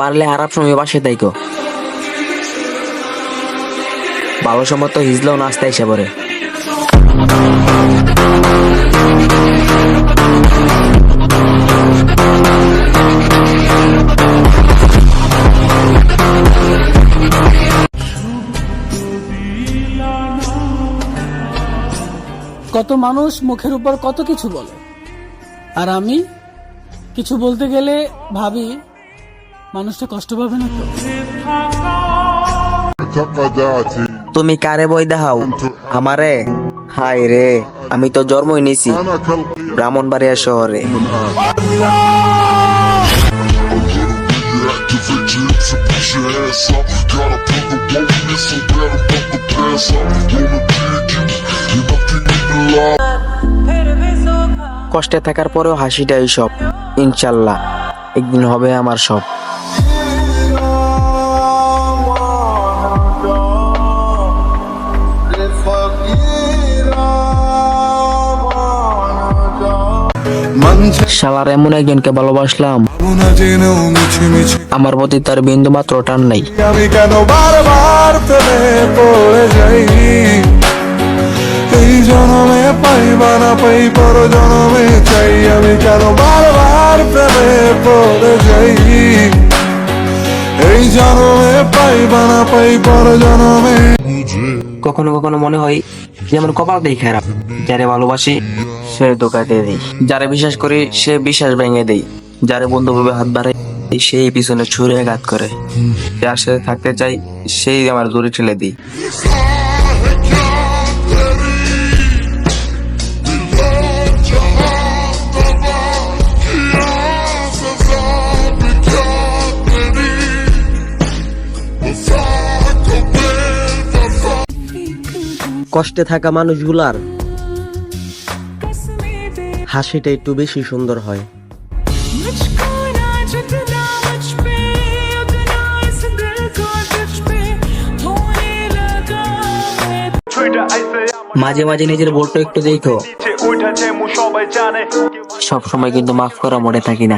পারলে আরাপ সময় বাসে তাইকো ভালো সময় তো হিজলেও নাস্তা এসে পড়ে। কত মানুষ মুখের উপর কত কিছু বলে। আর আমি কিছু বলতে গেলে ভাবি মানুষটা কষ্ট পাবে না তো? তুমি কারে বই দেখাও? আমারে? হায় রে, আমি তো জন্মই নিছি ব্রাহ্মণবাড়িয়া শহরে। কষ্টে থাকার পরেও হাসিটা এইসব ইনশাল্লাহ। একদিন হবে আমার সব। শালার এমন একজনকে ভালোবাসলাম। আমার প্রতি তার বিন্দু মাত্র টান নাই। আমি কেন বারবার পড়ে যাই? এই জনমে পাইবা না পাই পর জনমে চাই। আমি কেন বারবার প্রেমে পড়ে যাই? এই জনমে পাইবা না পাই পর জনমে কখনো কখনো মনে হয় যে আমার কপালটাই খারাপ। যারে ভালোবাসি, সে ধোকা দিয়ে দিই। যারে বিশ্বাস করি, সে বিশ্বাস ভেঙে দেই। যারে বন্ধু ভাবে হাত বাড়াই সেই পিছনে ছুরে আঘাত করে। যার সাথে থাকতে চাই, সেই আমার দূরে ঠেলে দিই। কষ্টে থাকা মানুষগুলার হাসিটা একটু বেশি সুন্দর হয়। মাঝে মাঝে নিজের বোর্ডটা একটু দেখো। সব সময় কিন্তু মাফ করা মনে থাকি না।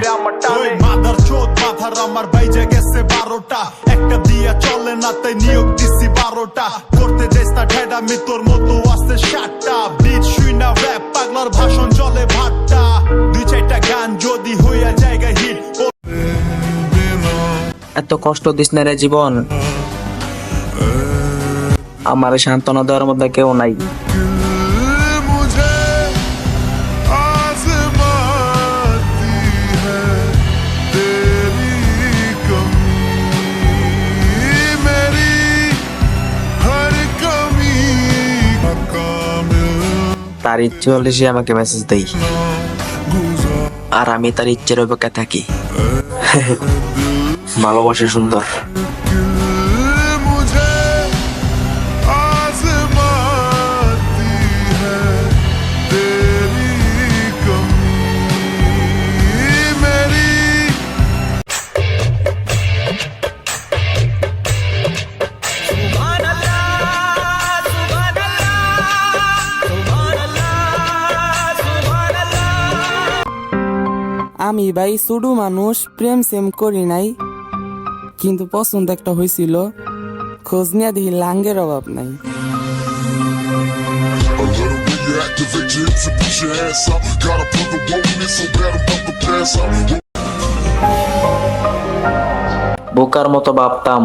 মাদার চোদ মাথার আমার বাইজে গেছে বারোটা। একটা দিয়া চলে না তাই নিয়োগ দিছি বারোটা। করতে তা ঠেডা মিতর মতো আছে সাতটা বিট শুই না র‍্যাপ পাগলার ভাষণ চলে ভাট্টা। দুই চারটা গান যদি হইয়া জায়গা হিট এত কষ্ট দিস না রে জীবন। আমার সান্ত্বনা দেওয়ার মধ্যে কেউ নাই। তার ইচ্ছে হলে সে আমাকে মেসেজ দেয় আর আমি তার ইচ্ছের অপেক্ষা থাকি। ভালোবাসে সুন্দর। আমি ভাই শুধু মানুষ প্রেম সেম করি নাই। কিন্তু পছন্দ একটা হয়েছিল খোঁজ নিয়ে দেখি লাঙ্গের অভাব নাই। বোকার মতো ভাবতাম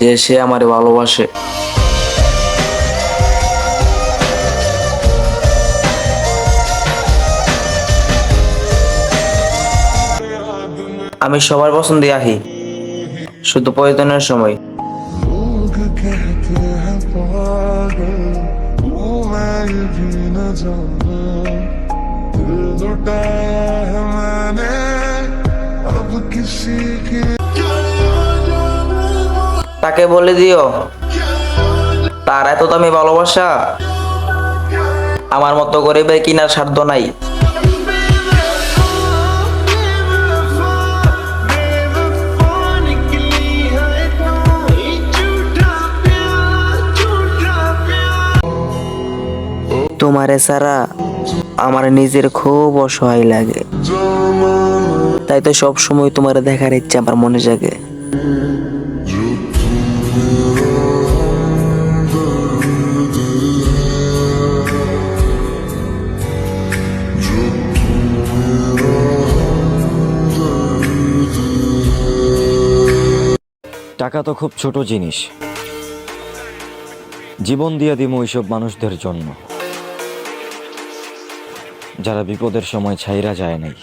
যে সে আমার ভালোবাসে। আমি সবার পছন্দে আহি। শুধু প্রয়োজনের সময়। তাকে বলে দিও, তার এত দামি ভালোবাসা, আমার মতো গরিবের কিনার সাধ্য নাই। তোমারে সারা আমার নিজের খুব অসহায় লাগে। তাই তো সব সময় তোমার দেখার ইচ্ছা আমার মনে জাগে। টাকা তো খুব ছোট জিনিস। জীবন দিয়া দিমু ওইসব মানুষদের জন্য। যারা বিপদের সময় ছাইরা যায় নাই।